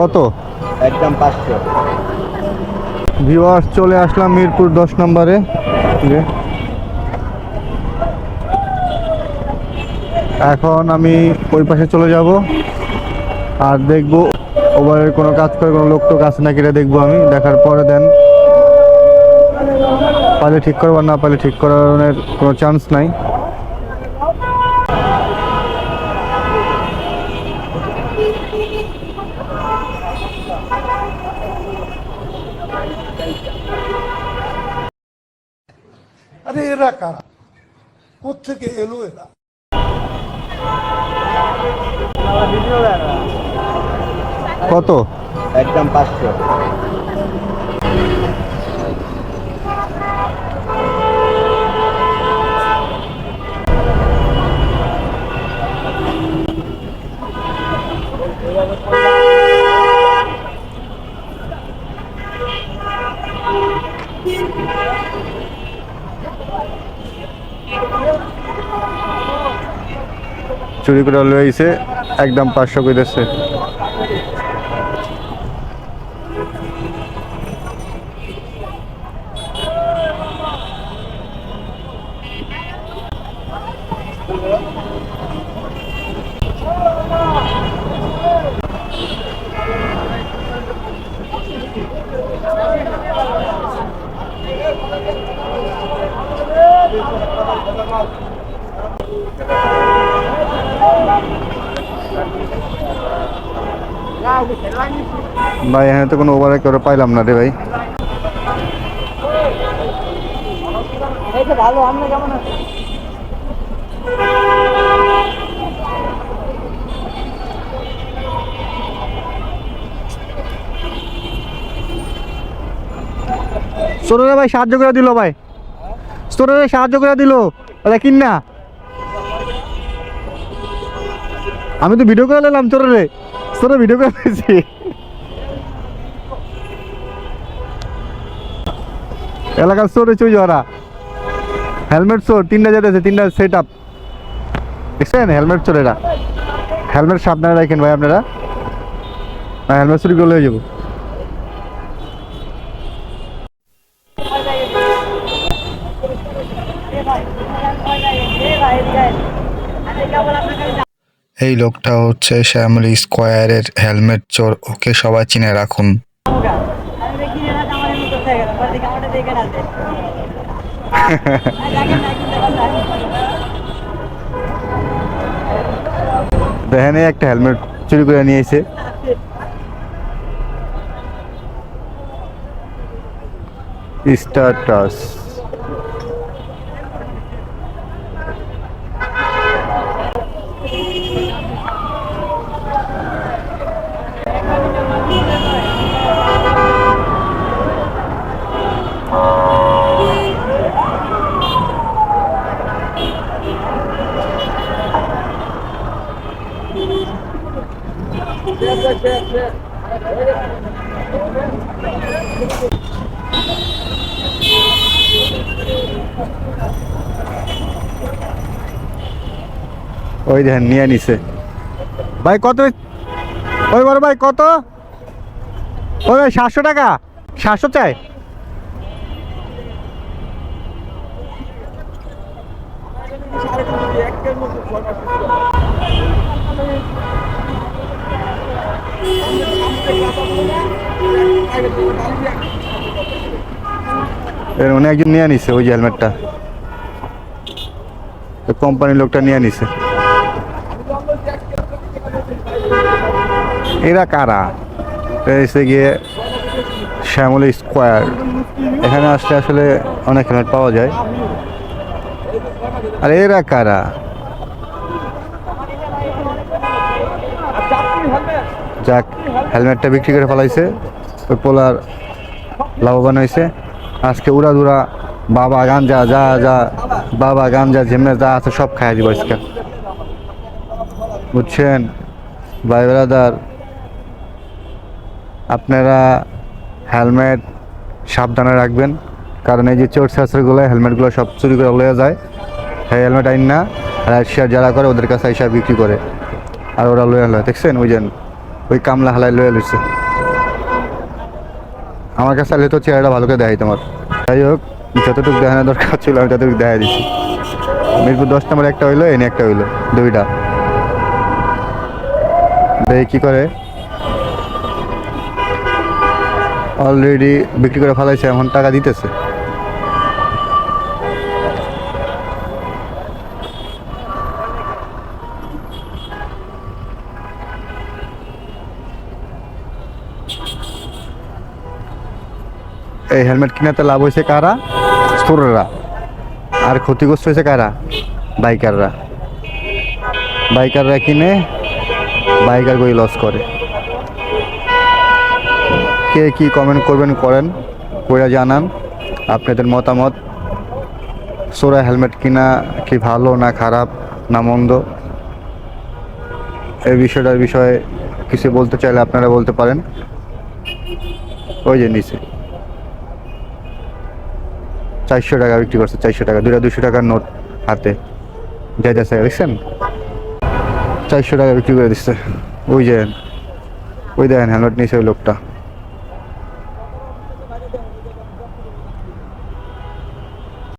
কত? একদম পাঁচশো। ভিওয়ার্স চলে আসলাম মিরপুর দশ নম্বরে। এখন আমি ওই পাশে চলে যাব। আর দেখব ওভারের কোনো কাজ করে কোনো লোক টোক আছে নাকি এটা দেখব আমি। দেখার পরে দেন পালে ঠিক করব আর না পালে ঠিক করানোর কোনো চান্স নাই। আরে এরা কারা? কোথেকে এলো এরা? কত? একদম পাঁচশো। চুরি করে লইছে একদম পাঁচশো কইতেছে। ভাই এখানে তো কোনো ওভার করে পাইলাম না রে ভাই। স্টোরে ভাই, সাহায্য করে দিল ভাই। স্টোরে সাহায্য করে দিল। কিন না আমি তো ভিডিও করে নিলাম তোর রে তোর ভিডিও করে দিয়েছি এলাকার স্টোরে চুই ওরা হেলমেট চোর তিনটা যেতেছে তিনটা সেট আপ দেখছেন? হেলমেট চোর এরা। হেলমেট সাবধানে রাখেন ভাই আপনারা। হেলমেট চুরি করলে হয়ে যাব। এই লোকটা হচ্ছে শ্যামলী স্কোয়ারের হেলমেট চোর, ওকে সবাই চিনে রাখুন। দেখেন, একটা হেলমেট চুরি করে নিয়ে এসে স্টারটাস। ওই দেখেন, নিয়ে নিছে। ভাই, কত ওই বড় ভাই, কত? ওই ভাই, সাতশো টাকা। সাতশো চাই? এর উনি একজন নিয়ে নিছে, ওই যে হেলমেটটা কোম্পানির লোকটা নিয়ে নিছে। এরা কারা? এসে গিয়ে শ্যামলী স্কোয়ার। এখানে আসলে আসলে অনেক হেলমেট পাওয়া যায়। আর এরা কারা? যাক, হেলমেটটা বিক্রি করে ফেলাইছে। ওই পোলার লাভবান হয়েছে আজকে উড়া দুরা বাবা গাঞ্জা, যা যা, বাবা গাঞ্জা, ঝেমে যা আছে সব খাইয়া দিব আজকে। বুঝছেন? ভাই ব্রাদার, আপনারা হেলমেট সাবধানে রাখবেন। কারণ এই যে চোর শাস্ত্রগুলো হেলমেটগুলো সব চুরি করে লয়ে যায়। হ্যাঁ হেলমেট আইন না রাইড শেয়ার যারা করে, ওদের কাছে হিসাব বিক্রি করে। আর ওরা লয়ে লয়, দেখছেন? ওই যে ওই কামলা হালাই লয়ে লইছে। আমার কাছে আলে তো চেহারাটা ভালো করে দেখাই তোমার। যাই হোক, যতটুকু দেখানো দরকার ছিল আমি ততটুকু দেখা দিচ্ছি মিরপুর দশ নম্বর একটা হইল, এনে একটা হইল, দুইটা। দেখি কি করে। অলরেডি বিক্রি করে ফেলাইছে, এখন টাকা দিতেছে। এই হেলমেট কিনাতে লাভ হয়েছে কারা? স্টোরেরা। আর ক্ষতিগ্রস্ত হয়েছে কারা? বাইকাররা। বাইকাররা কিনে বাইকার গই লস করে। কে কি কমেন্ট করবেন করেন, কইরা জানান। আপনাদের মতামত। সোরা হেলমেট কিনা কি ভালো না খারাপ না মন্দ? এই বিষয়টার বিষয়ে কিছু বলতে চাইলে আপনারা বলতে পারেন। ওই যে নিচে। চারশো টাকা বিক্রি করছে, চারশো টাকা। দুইটা দুশো টাকার নোট হাতে। যাইতেছে দেখছেন? চারশো টাকা বিক্রি করে দিচ্ছে। ওই যে, ওই দেখেন হেলমেট নিয়েছে ওই লোকটা।